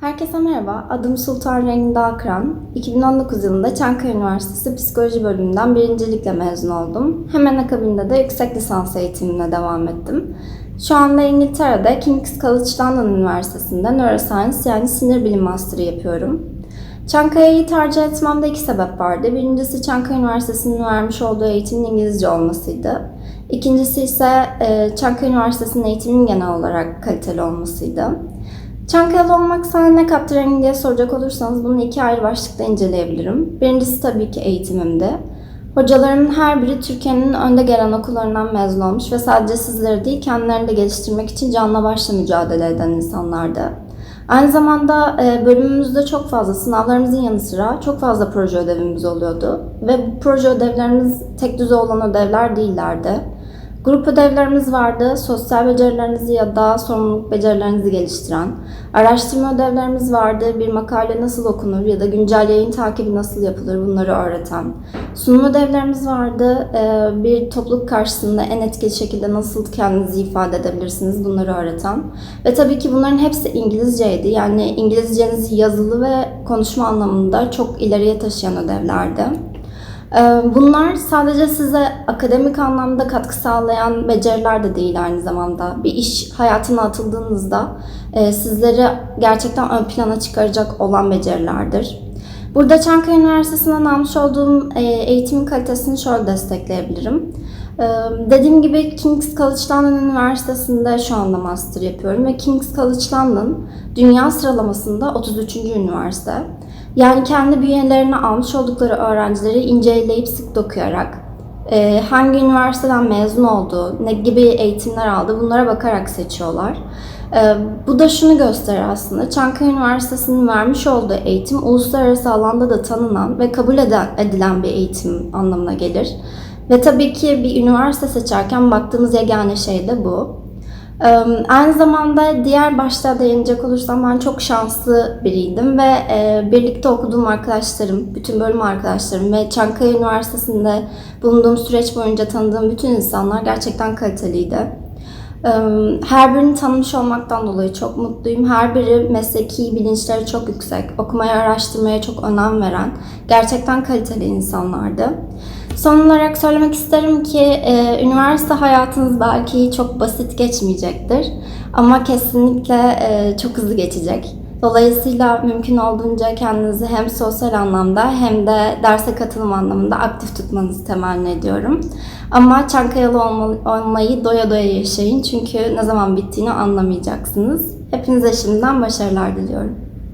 Herkese merhaba, adım Sultan Rengin Akran. 2019 yılında Çankaya Üniversitesi Psikoloji bölümünden birincilikle mezun oldum. Hemen akabinde de yüksek lisans eğitimine devam ettim. Şu anda İngiltere'de King's College London Üniversitesi'nde Neuroscience yani sinir bilim master'ı yapıyorum. Çankaya'yı tercih etmemde iki sebep vardı. Birincisi Çankaya Üniversitesi'nin vermiş olduğu eğitimin İngilizce olmasıydı. İkincisi ise Çankaya Üniversitesi'nin eğitimin genel olarak kaliteli olmasıydı. Çankayalı olmak sana ne kattı rengi diye soracak olursanız bunu iki ayrı başlıkta inceleyebilirim. Birincisi tabii ki eğitimimdi. Hocalarımın her biri Türkiye'nin önde gelen okullarından mezun olmuş ve sadece sizleri değil kendilerini de geliştirmek için canla başla mücadele eden insanlardı. Aynı zamanda e, bölümümüzde çok fazla sınavlarımızın yanı sıra çok fazla proje ödevimiz oluyordu. Ve bu proje ödevlerimiz tek düze olan ödevler değillerdi. Grup ödevlerimiz vardı. Sosyal becerilerinizi ya da sorumluluk becerilerinizi geliştiren. Araştırma ödevlerimiz vardı. Bir makale nasıl okunur ya da güncel yayın takibi nasıl yapılır bunları öğreten. Sunum ödevlerimiz vardı. Ee, Bir topluluk karşısında en etkili şekilde nasıl kendinizi ifade edebilirsiniz bunları öğreten. Ve tabii ki bunların hepsi İngilizceydi. Yani İngilizcenizi yazılı ve konuşma anlamında çok ileriye taşıyan ödevlerdi. Ee, Bunlar sadece size akademik anlamda katkı sağlayan beceriler de değil aynı zamanda. Bir iş hayatına atıldığınızda e, sizleri gerçekten ön plana çıkaracak olan becerilerdir. Burada Çankaya Üniversitesi'nden almış olduğum e, eğitimin kalitesini şöyle destekleyebilirim. Ee, Dediğim gibi King's College London Üniversitesi'nde şu anda master yapıyorum ve King's College London dünya sıralamasında 33. üniversite. Yani kendi bünyelerine almış oldukları öğrencileri inceleyip sık dokuyarak, e, hangi üniversiteden mezun oldu, ne gibi eğitimler aldı bunlara bakarak seçiyorlar. E, Bu da şunu gösterir aslında. Çankaya Üniversitesi'nin vermiş olduğu eğitim uluslararası alanda da tanınan ve kabul edilen bir eğitim anlamına gelir. Ve tabii ki bir üniversite seçerken baktığımız yegane şey de bu. Aynı zamanda diğer başta değinecek olursam ben çok şanslı biriydim ve e, birlikte okuduğum arkadaşlarım, bütün bölüm arkadaşlarım ve Çankaya Üniversitesi'nde bulunduğum süreç boyunca tanıdığım bütün insanlar gerçekten kaliteliydi. Her birini tanımış olmaktan dolayı çok mutluyum. Her biri mesleki bilinçleri çok yüksek, okumaya, araştırmaya çok önem veren, gerçekten kaliteli insanlardı. Son olarak söylemek isterim ki e, üniversite hayatınız belki çok basit geçmeyecektir ama kesinlikle e, çok hızlı geçecek. Dolayısıyla mümkün olduğunca kendinizi hem sosyal anlamda hem de derse katılım anlamında aktif tutmanızı temenni ediyorum. Ama Çankayalı olma- olmayı doya doya yaşayın çünkü ne zaman bittiğini anlamayacaksınız. Hepinize şimdiden başarılar diliyorum.